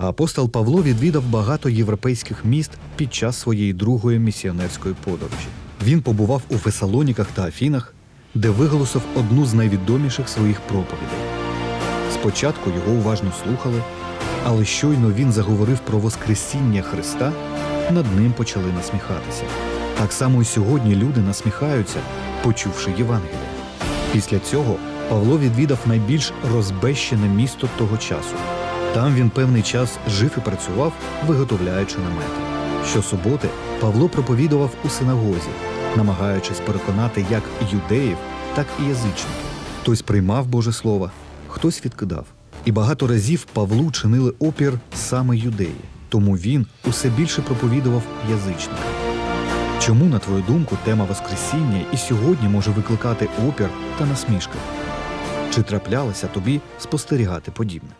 Апостол Павло відвідав багато європейських міст під час своєї другої місіонерської подорожі. Він побував у Фесалоніках та Афінах, де виголосив одну з найвідоміших своїх проповідей. Спочатку його уважно слухали, але щойно він заговорив про Воскресіння Христа, над ним почали насміхатися. Так само і сьогодні люди насміхаються, почувши Євангеліє. Після цього Павло відвідав найбільш розбещене місто того часу. Там він певний час жив і працював, виготовляючи намети. Щосуботи Павло проповідував у синагозі, намагаючись переконати як юдеїв, так і язичників. Хтось приймав Боже Слово, хтось відкидав. І багато разів Павлу чинили опір саме юдеї, тому він усе більше проповідував язичникам. Чому, на твою думку, тема Воскресіння і сьогодні може викликати опір та насмішки? Чи траплялося тобі спостерігати подібне?